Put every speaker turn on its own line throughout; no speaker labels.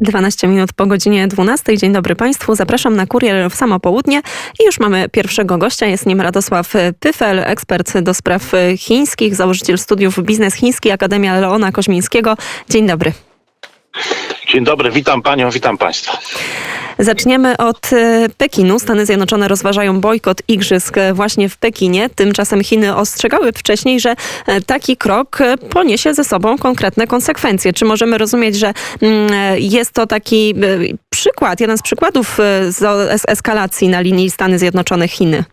12 minut po godzinie 12. Dzień dobry Państwu. Zapraszam na kurier w samo południe i już mamy pierwszego gościa. Jest nim Radosław Pyfel, ekspert do spraw chińskich, założyciel studiów biznes chiński, Akademia Leona Koźmińskiego. Dzień dobry.
Dzień dobry, witam panią, witam państwa.
Zaczniemy od e, Pekinu. Stany Zjednoczone rozważają bojkot igrzysk e, właśnie w Pekinie. Tymczasem Chiny ostrzegały wcześniej, że e, taki krok poniesie ze sobą konkretne konsekwencje. Czy możemy rozumieć, że mm, jest to taki przykład, jeden z przykładów z es- eskalacji na linii Stany Zjednoczone-Chiny?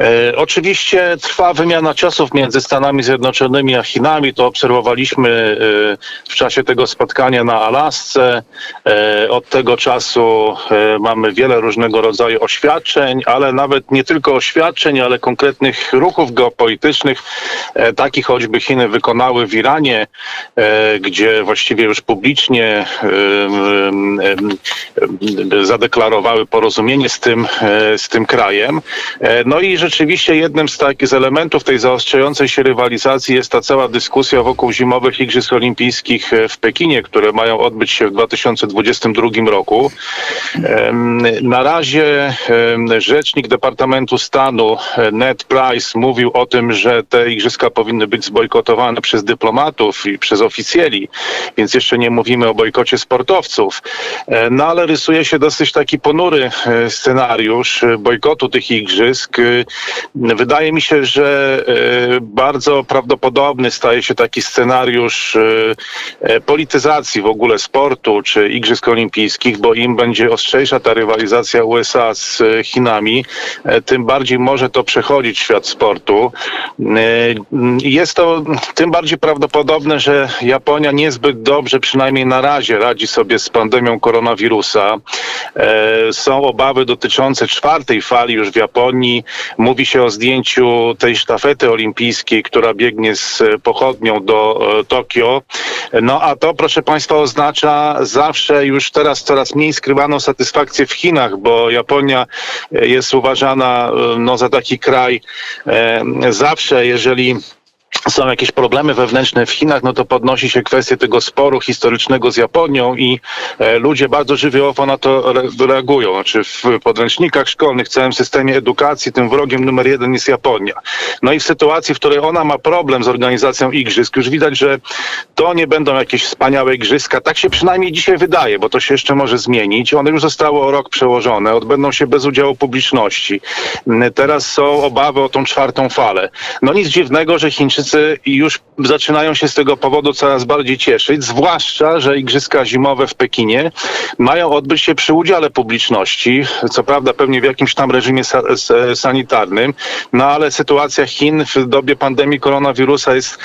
E, oczywiście trwa wymiana ciosów między Stanami Zjednoczonymi a Chinami. To obserwowaliśmy e, w czasie tego spotkania na Alasce. E, od tego czasu mamy wiele różnego rodzaju oświadczeń, ale nawet nie tylko oświadczeń, ale konkretnych ruchów geopolitycznych, takich choćby Chiny wykonały w Iranie, gdzie właściwie już publicznie zadeklarowały porozumienie z tym, z tym krajem. No i rzeczywiście jednym z takich elementów tej zaostrzającej się rywalizacji jest ta cała dyskusja wokół zimowych Igrzysk Olimpijskich e, w Pekinie, które mają odbyć się w 2022 roku. Na razie rzecznik Departamentu Stanu e, Ned Price mówił o tym, że te igrzyska powinny być zbojkotowane przez dyplomatów i przez oficjeli, więc jeszcze nie mówimy o bojkocie sportowców. E, No ale rysuje się dosyć taki ponury scenariusz bojkotu tych igrzysk. Wydaje mi się, że e, bardzo prawdopodobny staje się taki scenariusz e, e, polityzacji w ogóle sportu czy igrzysk olimpijskich, bo im będzie ostrzejsza ta rywalizacja USA z Chinami, tym bardziej może to przechodzić świat sportu. Jest to tym bardziej prawdopodobne, że Japonia niezbyt dobrze, przynajmniej na razie, radzi sobie z pandemią koronawirusa. Są obawy dotyczące czwartej fali już w Japonii. Mówi się o zdjęciu tej sztafety olimpijskiej, która biegnie z pochodnią do e, Tokio. No a to, proszę Państwa, oznacza zawsze już teraz coraz mniej skrywaną satysfakcję w Chinach, bo Japonia e, jest uważana e, no, za taki kraj zawsze, jeżeli są jakieś problemy wewnętrzne w Chinach, no to podnosi się kwestię tego sporu historycznego z Japonią i e, ludzie bardzo żywiołowo na to re, reagują. Znaczy w podręcznikach szkolnych, w całym systemie edukacji tym wrogiem numer jeden jest Japonia. No i w sytuacji, w której ona ma problem z organizacją igrzysk, już widać, że to nie będą jakieś wspaniałe igrzyska. Tak się przynajmniej dzisiaj wydaje, bo to się jeszcze może zmienić. One już zostały o rok przełożone, odbędą się bez udziału publiczności. Teraz są obawy o tą czwartą falę. No nic dziwnego, że Chińczycy już zaczynają się z tego powodu coraz bardziej cieszyć, zwłaszcza, że Igrzyska Zimowe w Pekinie mają odbyć się przy udziale publiczności, co prawda pewnie w jakimś tam reżimie sa- sanitarnym, no ale sytuacja Chin w dobie pandemii koronawirusa jest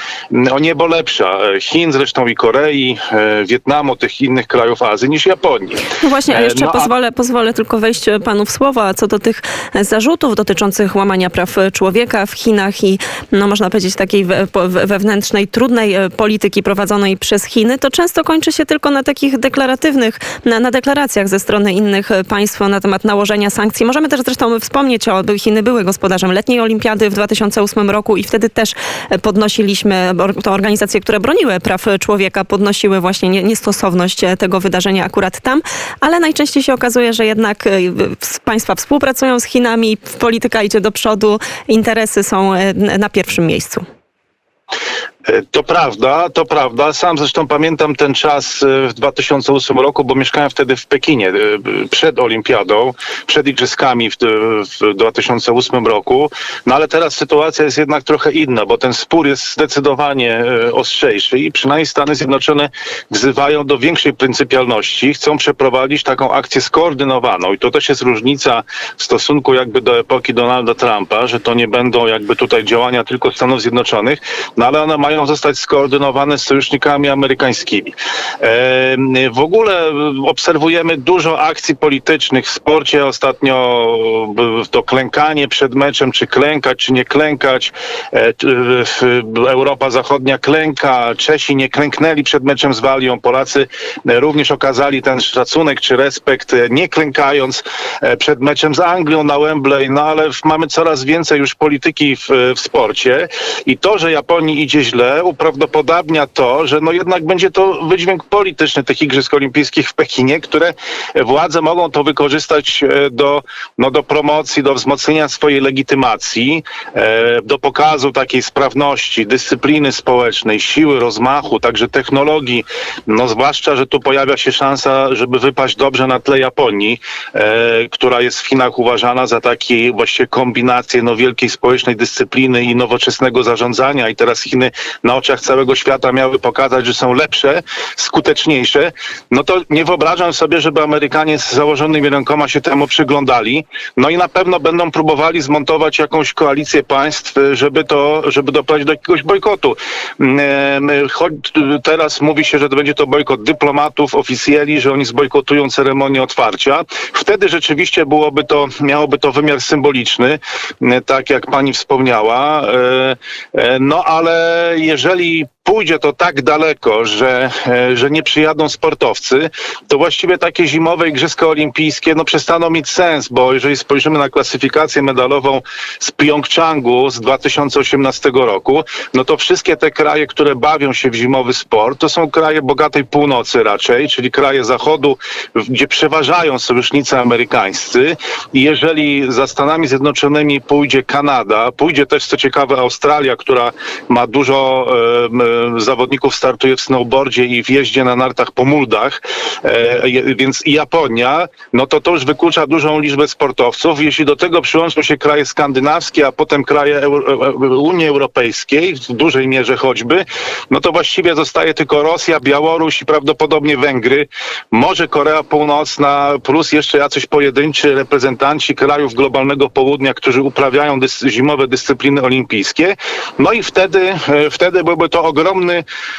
o niebo lepsza. Chin zresztą i Korei, e, Wietnamu, tych innych krajów Azji niż Japonii.
No właśnie, a
E,
jeszcze
no a-
pozwolę, pozwolę tylko wejść panu w słowo, a co do tych zarzutów dotyczących łamania praw człowieka w Chinach i, no można powiedzieć, takiej wewnętrznej, trudnej e, polityki prowadzonej przez Chiny, to często kończy się tylko na takich deklaratywnych, na, na deklaracjach ze strony innych e, państw na temat nałożenia sankcji. Możemy też zresztą wspomnieć o, Chiny były gospodarzem letniej olimpiady w 2008 roku i wtedy też e, podnosiliśmy, to organizacje, które broniły praw człowieka, podnosiły właśnie nie- niestosowność tego wydarzenia akurat tam, ale najczęściej się okazuje, że jednak państwa współpracują z Chinami, polityka idzie do przodu, interesy są na pierwszym miejscu.
E, To prawda, to prawda. Sam zresztą pamiętam ten czas e, w 2008 roku, bo mieszkałem wtedy w Pekinie e, przed Olimpiadą, przed Igrzyskami w, w 2008 roku. No ale teraz sytuacja jest jednak trochę inna, bo ten spór jest zdecydowanie ostrzejszy i przynajmniej Stany Zjednoczone wzywają do większej pryncypialności. Chcą przeprowadzić taką akcję skoordynowaną i to też jest różnica w stosunku jakby do epoki Donalda Trumpa, że to nie będą jakby tutaj działania tylko Stanów Zjednoczonych, no ale one mają zostać skoordynowane z sojusznikami amerykańskimi. W ogóle obserwujemy dużo akcji politycznych w sporcie. Ostatnio to klękanie przed meczem, czy klękać, czy nie klękać. E, Europa Zachodnia klęka, Czesi nie klęknęli przed meczem z Walią, Polacy e, również okazali ten szacunek czy respekt, e, nie klękając przed meczem z Anglią na Wembley, no ale mamy coraz więcej już polityki w, w sporcie i to, że Japonii idzie źle, myślę, uprawdopodobnia to, że no jednak będzie to wydźwięk polityczny tych Igrzysk Olimpijskich w Pekinie, które władze mogą to wykorzystać e, do, no, do promocji, do wzmocnienia swojej legitymacji, e, do pokazu takiej sprawności, dyscypliny społecznej, siły, rozmachu, także technologii. No zwłaszcza, że tu pojawia się szansa, żeby wypaść dobrze na tle Japonii, e, która jest w Chinach uważana za taki właściwie kombinację no, wielkiej społecznej dyscypliny i nowoczesnego zarządzania i teraz Chiny na oczach całego świata miały pokazać, że są lepsze, skuteczniejsze, no to nie wyobrażam sobie, żeby Amerykanie z założonymi rękoma się temu przyglądali. No i na pewno będą próbowali zmontować jakąś koalicję państw, żeby to, żeby doprowadzić do jakiegoś bojkotu. Mm, e, Choć teraz mówi się, że to będzie to bojkot dyplomatów, oficjeli, że oni zbojkotują ceremonię otwarcia. Wtedy rzeczywiście byłoby to, miałoby to wymiar symboliczny, m, tak jak pani wspomniała. E, e, No ale jeżeli pójdzie to tak daleko, że, e, że nie przyjadą sportowcy, to właściwie takie zimowe Igrzyska Olimpijskie no, przestaną mieć sens, bo jeżeli spojrzymy na klasyfikację medalową z Pjongczangu z 2018 roku, no to wszystkie te kraje, które bawią się w zimowy sport, to są kraje bogatej północy raczej, czyli kraje zachodu, gdzie przeważają sojusznicy amerykańscy. I jeżeli za Stanami Zjednoczonymi pójdzie Kanada, pójdzie też co ciekawe Australia, która ma dużo e, zawodników startuje w snowboardzie i w jeździe na nartach po muldach, e, więc Japonia, no to to już wyklucza dużą liczbę sportowców. Jeśli do tego przyłączą się kraje skandynawskie, a potem kraje e, Unii Europejskiej, w dużej mierze choćby, no to właściwie zostaje tylko Rosja, Białoruś i prawdopodobnie Węgry, może Korea Północna, plus jeszcze jacyś pojedynczy reprezentanci krajów globalnego południa, którzy uprawiają dys- zimowe dyscypliny olimpijskie. No i wtedy, e, wtedy byłby to ogromny,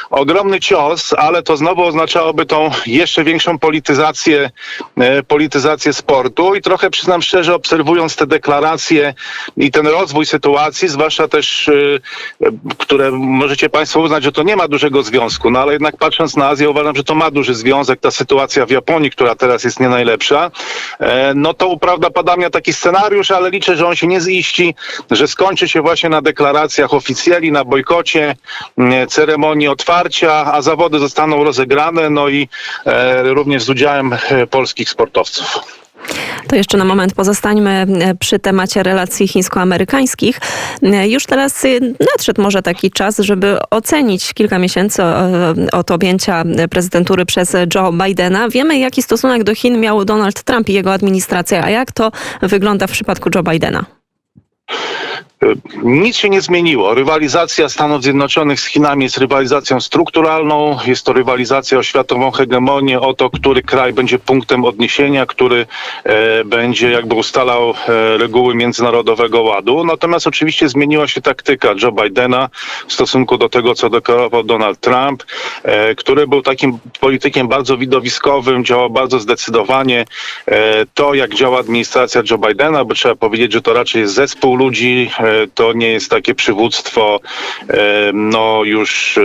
ogromny cios, ale to znowu oznaczałoby tą jeszcze większą polityzację, e, polityzację sportu. I trochę przyznam szczerze, obserwując te deklaracje i ten rozwój sytuacji, zwłaszcza też, e, które możecie Państwo uznać, że to nie ma dużego związku, no ale jednak patrząc na Azję uważam, że to ma duży związek, ta sytuacja w Japonii, która teraz jest nie najlepsza, e, no to uprawdopodobnia taki scenariusz, ale liczę, że on się nie ziści, że skończy się właśnie na deklaracjach oficjeli, na bojkocie, ceremonii otwarcia, a zawody zostaną rozegrane, no i e, również z udziałem e, polskich sportowców.
To jeszcze na moment pozostańmy e, przy temacie relacji chińsko-amerykańskich. Już teraz nadszedł może taki czas, żeby ocenić kilka miesięcy od objęcia prezydentury przez Joe Bidena. Wiemy, jaki stosunek do Chin miał Donald Trump i jego administracja, a jak to wygląda w przypadku Joe Bidena?
Nic się nie zmieniło. Rywalizacja Stanów Zjednoczonych z Chinami jest rywalizacją strukturalną, jest to rywalizacja o światową hegemonię, o to, który kraj będzie punktem odniesienia, który e, będzie jakby ustalał e, reguły międzynarodowego ładu. Natomiast oczywiście zmieniła się taktyka Joe Bidena w stosunku do tego, co deklarował Donald Trump, e, który był takim politykiem bardzo widowiskowym, działał bardzo zdecydowanie. E, to, jak działa administracja Joe Bidena, bo trzeba powiedzieć, że to raczej jest zespół ludzi, e, to nie jest takie przywództwo e, no już e,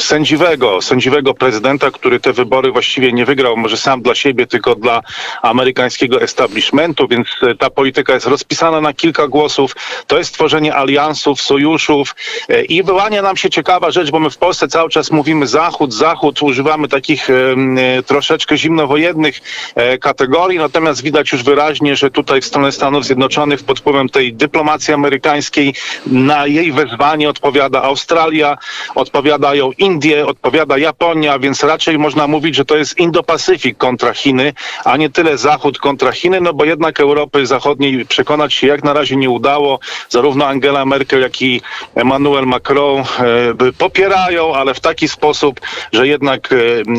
sędziwego, sędziwego prezydenta, który te wybory właściwie nie wygrał, może sam dla siebie, tylko dla amerykańskiego establishmentu, więc e, ta polityka jest rozpisana na kilka głosów. To jest tworzenie aliansów, sojuszów i wyłania nam się ciekawa rzecz, bo my w Polsce cały czas mówimy Zachód, Zachód, używamy takich troszeczkę zimnowojennych kategorii, natomiast widać już wyraźnie, że tutaj w stronę Stanów Zjednoczonych pod wpływem tej dyplomacji amerykańskiej na jej wezwanie odpowiada Australia, odpowiadają Indie, odpowiada Japonia, więc raczej można mówić, że to jest Indo-Pacyfik kontra Chiny, a nie tyle Zachód kontra Chiny, no bo jednak Europy Zachodniej przekonać się jak na razie nie udało. Zarówno Angela Merkel, jak i Emmanuel Macron e, popierają, ale w taki sposób, że jednak e,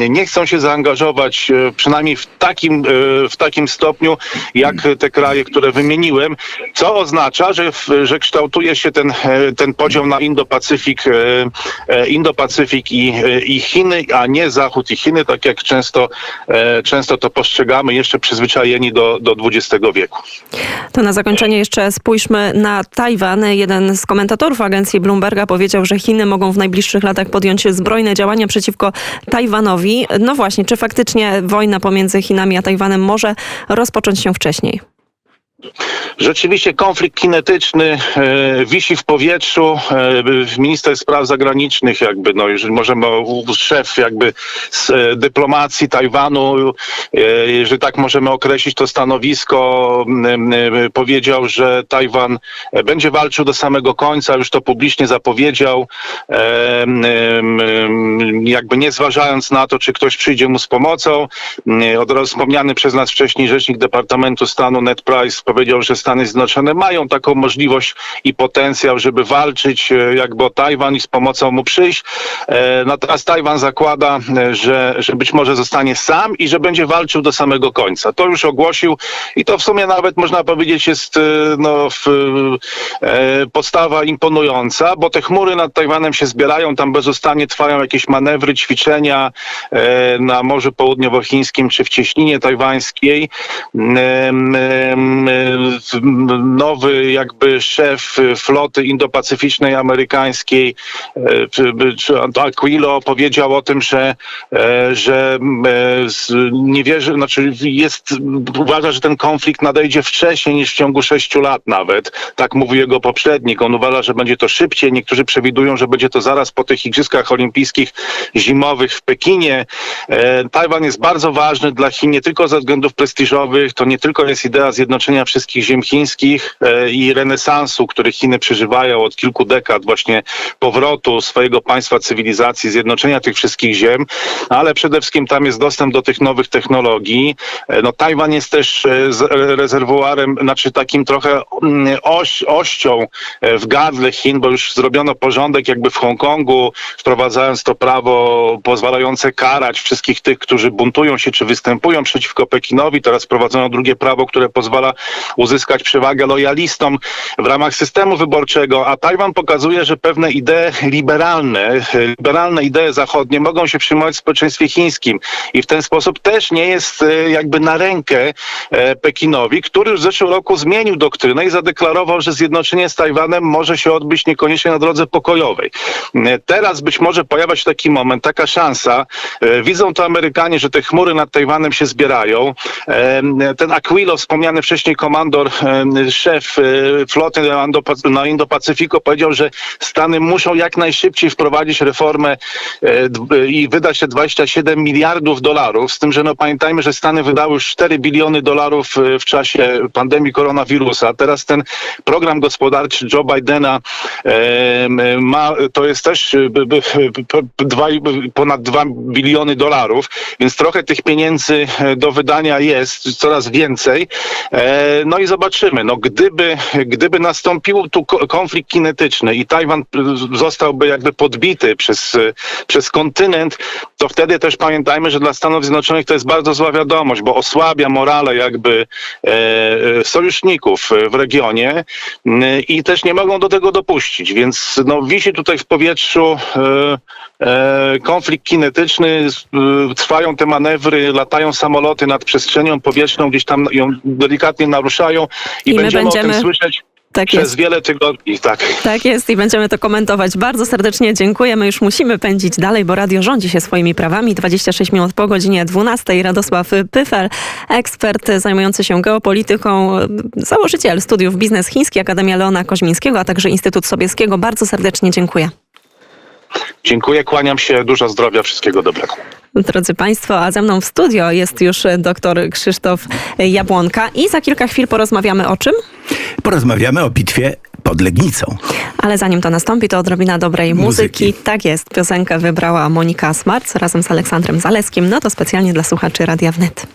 nie chcą się zaangażować, e, przynajmniej w takim, w takim stopniu, jak te kraje, które wymieniłem, co oznacza, że, że kształtuje się ten, e, ten podział na Indo-Pacyfik, e, e, Indo-Pacyfik i, i Chiny, a nie Zachód i Chiny, tak jak często, często to postrzegamy, jeszcze przyzwyczajeni do, do XX wieku.
To na zakończenie jeszcze spójrzmy na Tajwan. Jeden z komentatorów agencji Bloomberga powiedział, że Chiny mogą w najbliższych latach podjąć zbrojne działania przeciwko Tajwanowi. No właśnie, czy faktycznie wojna pomiędzy Chinami a Tajwanem może rozpocząć się wcześniej?
Rzeczywiście konflikt kinetyczny e, wisi w powietrzu. E, minister spraw zagranicznych, jakby, no już możemy, szef jakby z e, dyplomacji Tajwanu, że tak możemy określić to stanowisko, powiedział, że Tajwan będzie walczył do samego końca, już to publicznie zapowiedział, jakby nie zważając na to, czy ktoś przyjdzie mu z pomocą. Od razu wspomniany przez nas wcześniej rzecznik Departamentu Stanu Ned Price powiedział, że Stany Zjednoczone mają taką możliwość i potencjał, żeby walczyć e, jakby o Tajwan i z pomocą mu przyjść. E, Natomiast Tajwan zakłada, e, że, że być może zostanie sam i że będzie walczył do samego końca. To już ogłosił i to w sumie nawet można powiedzieć jest no, w, podstawa imponująca, bo te chmury nad Tajwanem się zbierają, tam bezustannie trwają jakieś manewry, ćwiczenia na Morzu Południowochińskim czy w cieśninie tajwańskiej. Nowy jakby szef floty indopacyficznej amerykańskiej, e, Aquilo powiedział o tym, że, e, że e, nie wierzy, znaczy jest, uważa, że ten konflikt nadejdzie wcześniej niż w ciągu sześciu lat nawet. Tak mówił jego poprzednik. On uważa, że będzie to szybciej. Niektórzy przewidują, że będzie to zaraz po tych Igrzyskach Olimpijskich zimowych w Pekinie. Tajwan jest bardzo ważny dla Chin nie tylko ze względów prestiżowych. To nie tylko jest idea zjednoczenia wszystkich ziem chińskich e, i renesansu, który Chiny przeżywają od kilku dekad, właśnie powrotu swojego państwa cywilizacji, zjednoczenia tych wszystkich ziem, ale przede wszystkim tam jest dostęp do tych nowych technologii. E, No, Tajwan jest też e, rezerwuarem, znaczy takim trochę mm, oś, ością w gardle Chin, bo już zrobiono porządek jakby w Hongkongu, wprowadzając to prawo pozwalające karać wszystkich tych, którzy buntują się czy występują przeciwko Pekinowi. Teraz wprowadzono drugie prawo, które pozwala uzyskać przewagę lojalistom w ramach systemu wyborczego, a Tajwan pokazuje, że pewne idee liberalne, liberalne idee zachodnie mogą się przyjmować w społeczeństwie chińskim i w ten sposób też nie jest e, jakby na rękę e, Pekinowi, który już w zeszłym roku zmienił doktrynę i zadeklarował, że zjednoczenie z Tajwanem może się odbyć niekoniecznie na drodze pokojowej. E, Teraz być może pojawia się taki moment, taka szansa. Widzą to Amerykanie, że te chmury nad Tajwanem się zbierają. Ten Aquilo, wspomniany wcześniej komandor, e, szef e, floty na Indo- na Indo-Pacyfiku powiedział, że Stany muszą jak najszybciej wprowadzić reformę e, i wydać te 27 miliardów dolarów, z tym, że no pamiętajmy, że Stany wydały już 4 biliony dolarów w czasie pandemii koronawirusa. Teraz ten program gospodarczy Joe Bidena ma, to jest też ponad 2 biliony dolarów, więc trochę tych pieniędzy do wydania jest, coraz więcej. E, No i zobaczymy, no gdyby, gdyby nastąpił tu ko- konflikt kinetyczny i Tajwan zostałby jakby podbity przez, e, przez kontynent, to wtedy też pamiętajmy, że dla Stanów Zjednoczonych to jest bardzo zła wiadomość, bo osłabia morale jakby e, sojuszników w regionie i też nie mogą do tego dopuścić, więc no, wisi tutaj w powietrzu konflikt kinetyczny, trwają te manewry, latają samoloty nad przestrzenią powietrzną, gdzieś tam ją delikatnie naruszają i,
I my
będziemy, o
będziemy-
tym słyszeć
Tak
przez
jest.
wiele tygodni. Tak.
Tak jest i będziemy to komentować. Bardzo serdecznie dziękujemy. Już musimy pędzić dalej, bo radio rządzi się swoimi prawami. 26 minut po godzinie 12. Radosław Pyfel, ekspert zajmujący się geopolityką, założyciel studiów biznes chiński, Akademia Leona Koźmińskiego, a także Instytut Sobieskiego. Bardzo serdecznie dziękuję.
Dziękuję, kłaniam się, dużo zdrowia, wszystkiego dobrego.
Drodzy Państwo, a ze mną w studio jest już dr Krzysztof Jabłonka i za kilka chwil porozmawiamy o czym?
Porozmawiamy o bitwie pod Legnicą.
Ale zanim to nastąpi, to odrobina dobrej muzyki.
Muzyki.
Tak jest, piosenkę wybrała Monika Smarc razem z Aleksandrem Zaleskim. No to specjalnie dla słuchaczy Radia Wnet.